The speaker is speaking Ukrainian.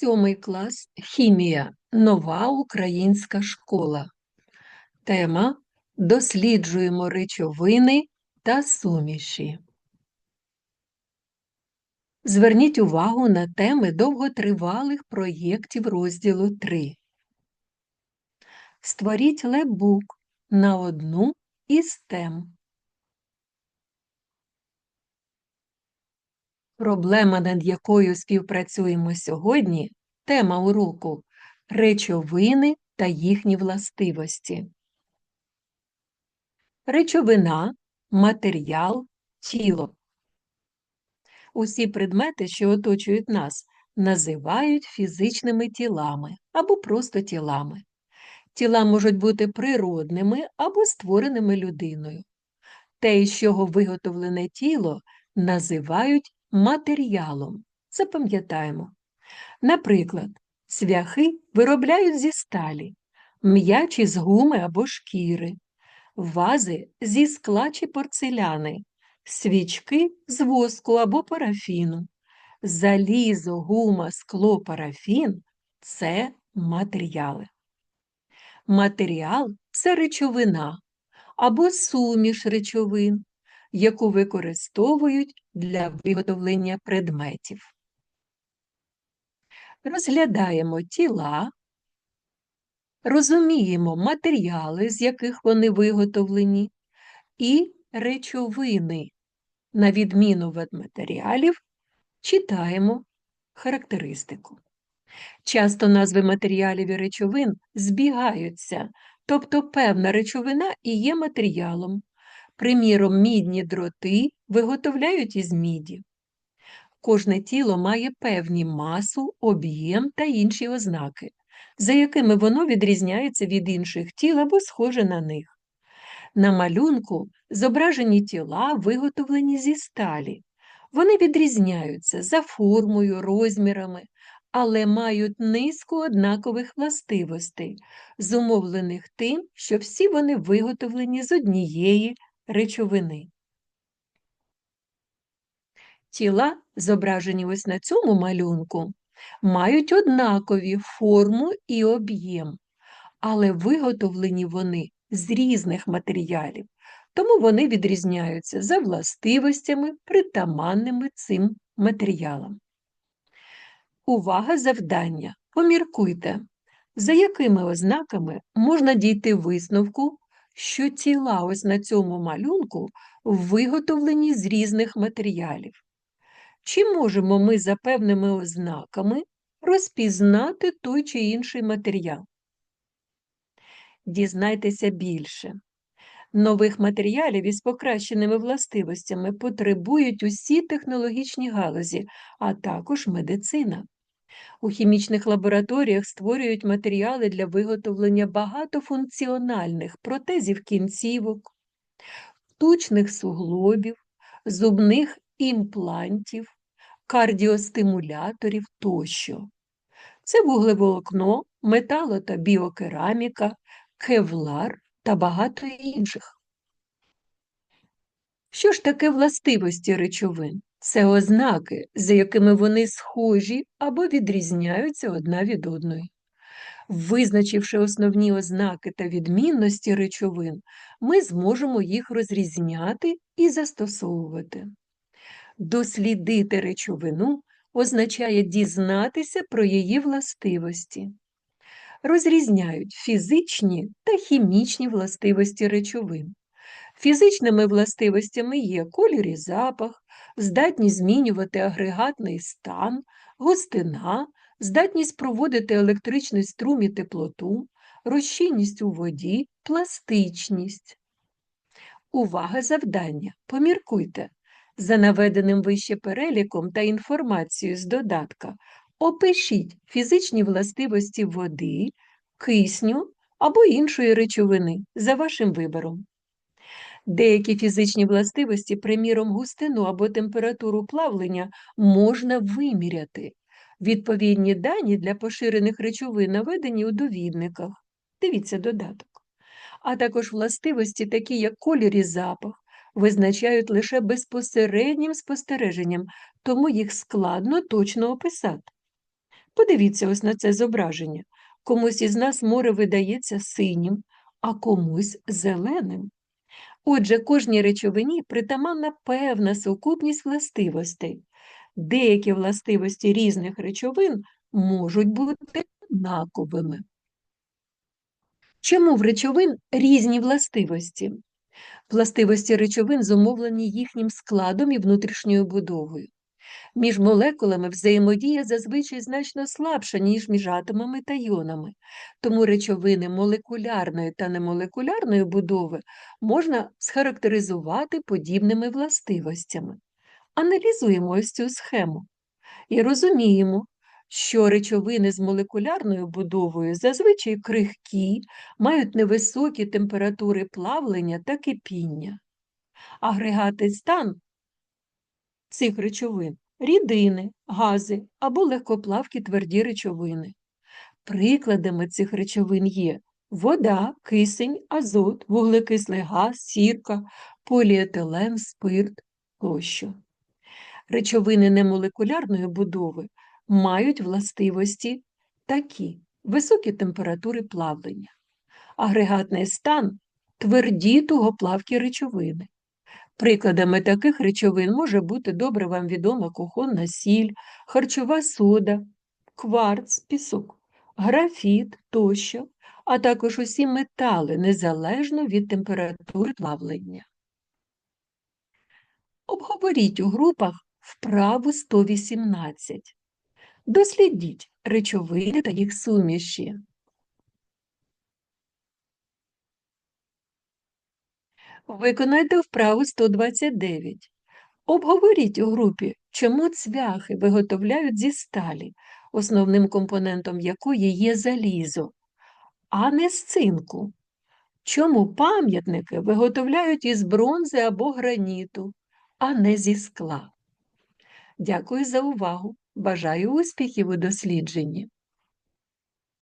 Сьомий клас Хімія. Нова українська школа. Тема Досліджуємо речовини та суміші. Зверніть увагу на теми довготривалих проєктів розділу 3. Створіть лебук на одну із тем. Проблема, над якою співпрацюємо сьогодні, тема уроку речовини та їхні властивості. Речовина, матеріал, тіло. Усі предмети, що оточують нас, називають фізичними тілами або просто тілами. Тіла можуть бути природними або створеними людиною. Те, із чого виготовлене тіло, називають матеріалом. Запам'ятаємо. Наприклад, цвяхи виробляють зі сталі, м'ячі з гуми або шкіри, вази зі скла чи порцеляни, свічки з воску або парафіну. Залізо, гума, скло, парафін це матеріали. Матеріал це речовина або суміш речовин, яку використовують для виготовлення предметів. Розглядаємо тіла, розуміємо матеріали, з яких вони виготовлені, і речовини. На відміну від матеріалів, читаємо характеристику. Часто назви матеріалів і речовин збігаються, тобто певна речовина і є матеріалом, Приміром, мідні дроти виготовляють із міді. Кожне тіло має певні масу, об'єм та інші ознаки, за якими воно відрізняється від інших тіл або схоже на них. На малюнку зображені тіла виготовлені зі сталі. Вони відрізняються за формою, розмірами, але мають низку однакових властивостей, зумовлених тим, що всі вони виготовлені з однієї речовини. Тіла, зображені ось на цьому малюнку, мають однакові форму і об'єм, але виготовлені вони з різних матеріалів, тому вони відрізняються за властивостями, притаманними цим матеріалам. Увага завдання. Поміркуйте, за якими ознаками можна дійти висновку що тіла ось на цьому малюнку виготовлені з різних матеріалів. Чи можемо ми за певними ознаками розпізнати той чи інший матеріал? Дізнайтеся більше. Нових матеріалів із покращеними властивостями потребують усі технологічні галузі, а також медицина. У хімічних лабораторіях створюють матеріали для виготовлення багатофункціональних протезів кінцівок, штучних суглобів, зубних імплантів, кардіостимуляторів тощо. Це вуглеволокно, метало та біокераміка, кевлар та багато інших. Що ж таке властивості речовин? Це ознаки, за якими вони схожі або відрізняються одна від одної. Визначивши основні ознаки та відмінності речовин, ми зможемо їх розрізняти і застосовувати. Дослідити речовину означає дізнатися про її властивості. Розрізняють фізичні та хімічні властивості речовин. Фізичними властивостями є колір і запах, здатність змінювати агрегатний стан, густина, здатність проводити електричний струм і теплоту, розчинність у воді, пластичність. Увага завдання. Поміркуйте. За наведеним вище переліком та інформацією з додатка опишіть фізичні властивості води, кисню або іншої речовини за вашим вибором. Деякі фізичні властивості, приміром, густину або температуру плавлення, можна виміряти. Відповідні дані для поширених речовин наведені у довідниках. Дивіться додаток. А також властивості, такі як колір і запах, визначають лише безпосереднім спостереженням, тому їх складно точно описати. Подивіться ось на це зображення. Комусь із нас море видається синім, а комусь зеленим. Отже, кожній речовині притаманна певна сукупність властивостей. Деякі властивості різних речовин можуть бути однаковими. Чому в речовин різні властивості? Властивості речовин зумовлені їхнім складом і внутрішньою будовою. Між молекулами взаємодія зазвичай значно слабша, ніж між атомами та йонами, тому речовини молекулярної та немолекулярної будови можна схарактеризувати подібними властивостями. Аналізуємо ось цю схему і розуміємо, що речовини з молекулярною будовою зазвичай крихкі, мають невисокі температури плавлення та кипіння. Агрегатний стан цих речовин рідини, гази або легкоплавкі тверді речовини. Прикладами цих речовин є вода, кисень, азот, вуглекислий газ, сірка, поліетилен, спирт тощо. Речовини немолекулярної будови мають властивості такі високі температури плавлення, агрегатний стан тверді тугоплавкі речовини. Прикладами таких речовин може бути добре вам відома кухонна сіль, харчова сода, кварц, пісок, графіт тощо, а також усі метали незалежно від температури плавлення. Обговоріть у групах вправу 118. Дослідіть речовини та їх суміші. Виконайте вправу 129. Обговоріть у групі, чому цвяхи виготовляють зі сталі, основним компонентом якої є залізо, а не з цинку. Чому пам'ятники виготовляють із бронзи або граніту, а не зі скла. Дякую за увагу. Бажаю успіхів у дослідженні.